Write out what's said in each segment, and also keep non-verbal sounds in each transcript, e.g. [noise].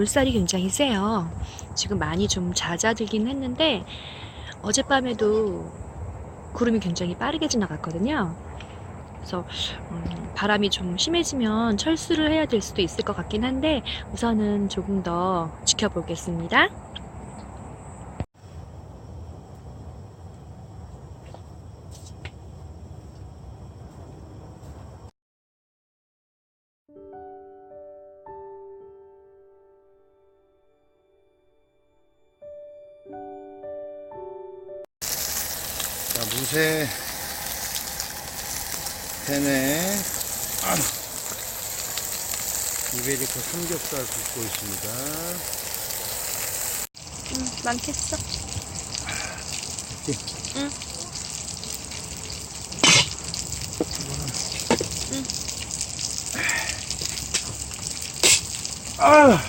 물살이 굉장히 세요. 지금 많이 좀 잦아들긴 했는데 어젯밤에도 구름이 굉장히 빠르게 지나갔거든요. 그래서 음, 바람이 좀 심해지면 철수를 해야 될 수도 있을 것 같긴 한데 우선은 조금 더 지켜보겠습니다. 자, 무쇠 팬에 아, 이베리코 삼겹살 굽고 있습니다. 음, 많겠어? 응. 아!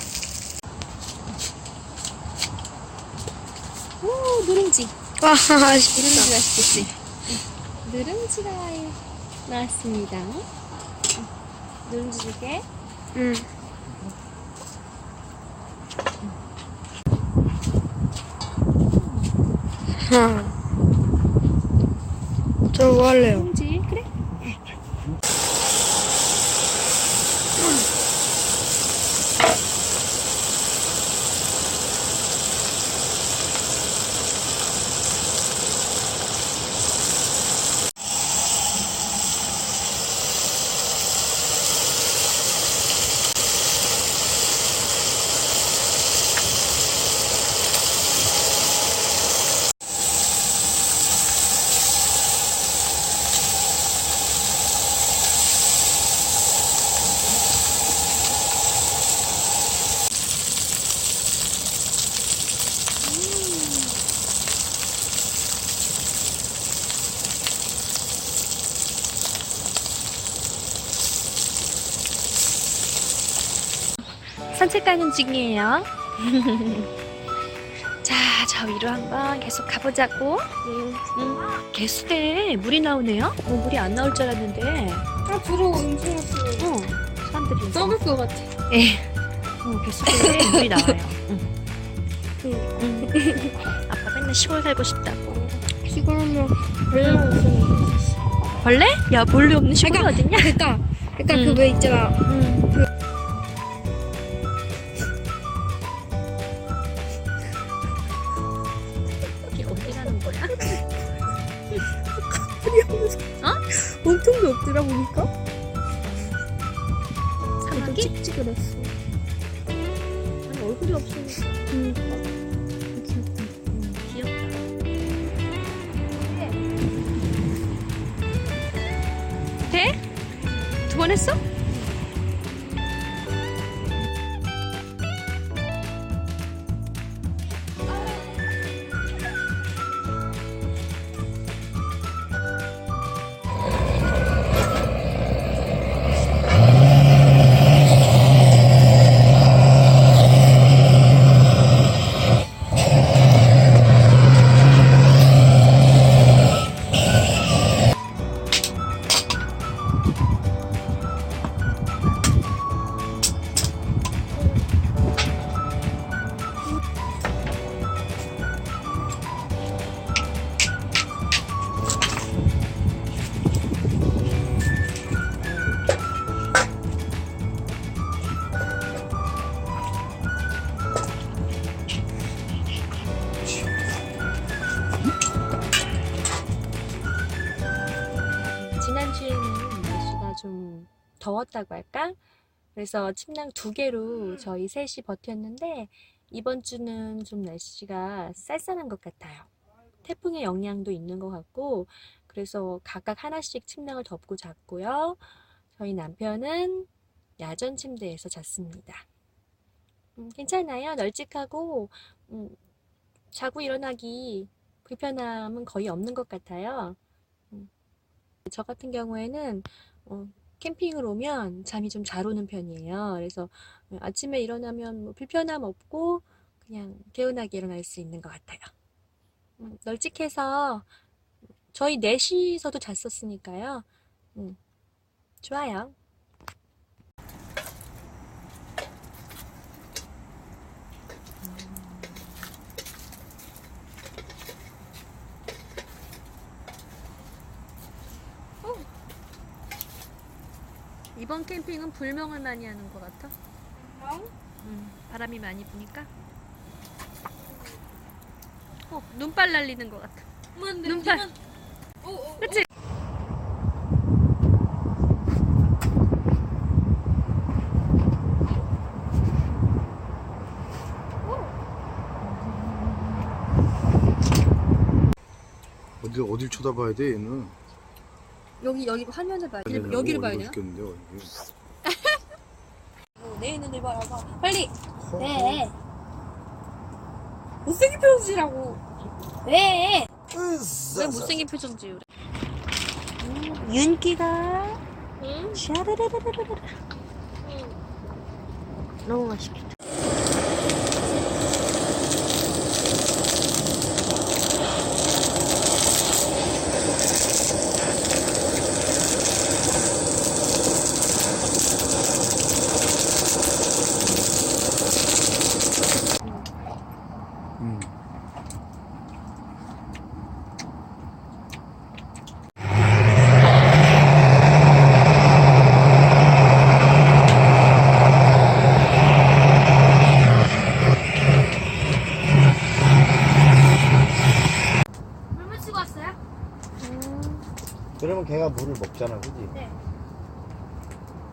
오, 누룽지. 와, 누룽지 맛있다. 맛있겠지? 누룽지가 나왔습니다. 누룽지 두개 응. 하. 저뭐 할래요? 누룽지, 그래? 산책 가는 중이에요. [laughs] 자, 저 위로 한번 계속 가보자고. 음, 개수대에 물이 나오네요. 어, 물이 안 나올 줄 알았는데. 아. 엄청 아프고. 어, 사람들이. 썩을 것 같아. 예. 어, 개수대에 물이 나와요. 응. 응. 아빠 맨날 시골 살고 싶다고. 시골하면 별로 없으면. 벌레? 야, 벌레 없는 시골이 어딨냐? 그니까, 그니까 응. 그거 있잖아. 응. 이 엄청 높더라, 보니까. 사마귀? 찌그랬어. 아니, 얼굴이 없으니까. 응. 음, 귀엽다. 돼? 두번 했어? 더웠다고 할까? 그래서 침낭 두 개로 저희 셋이 버텼는데 이번 주는 좀 날씨가 쌀쌀한 것 같아요. 태풍의 영향도 있는 것 같고 그래서 각각 하나씩 침낭을 덮고 잤고요. 저희 남편은 야전 침대에서 잤습니다. 음, 괜찮아요. 널찍하고 음, 자고 일어나기 불편함은 거의 없는 것 같아요. 저 같은 경우에는 어, 캠핑을 오면 잠이 좀 잘 오는 편이에요. 그래서 아침에 일어나면 뭐 불편함 없고 그냥 개운하게 일어날 수 있는 것 같아요. 음, 널찍해서 저희 넷이서도 잤었으니까요. 음, 좋아요. 이번 캠핑은 불멍을 많이 하는 것 같아. 멍? 음, 바람이 많이 부니까. 어, 눈발 날리는 것 같아. 눈발. 그치? 어디 어딜 쳐다봐야 돼 얘는? 여기 여기 화면을 봐야 돼. 여기를 어, 봐야 되나? 어디. 내 눈을 바라봐. 빨리. 허, 네. 못생긴 표지라고. 네. 왜 못생긴 표정 지으래? 윤기가 응? 샤르르르르르 너무 맛있겠다. 음. 물 묻히고 왔어요? 걔가 물을 먹잖아, 그지? 근데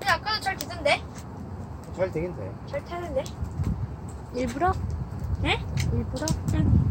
아까도 잘 되던데? 잘 되긴 돼. 잘 타는데? 일부러? 네? 일부러? 응.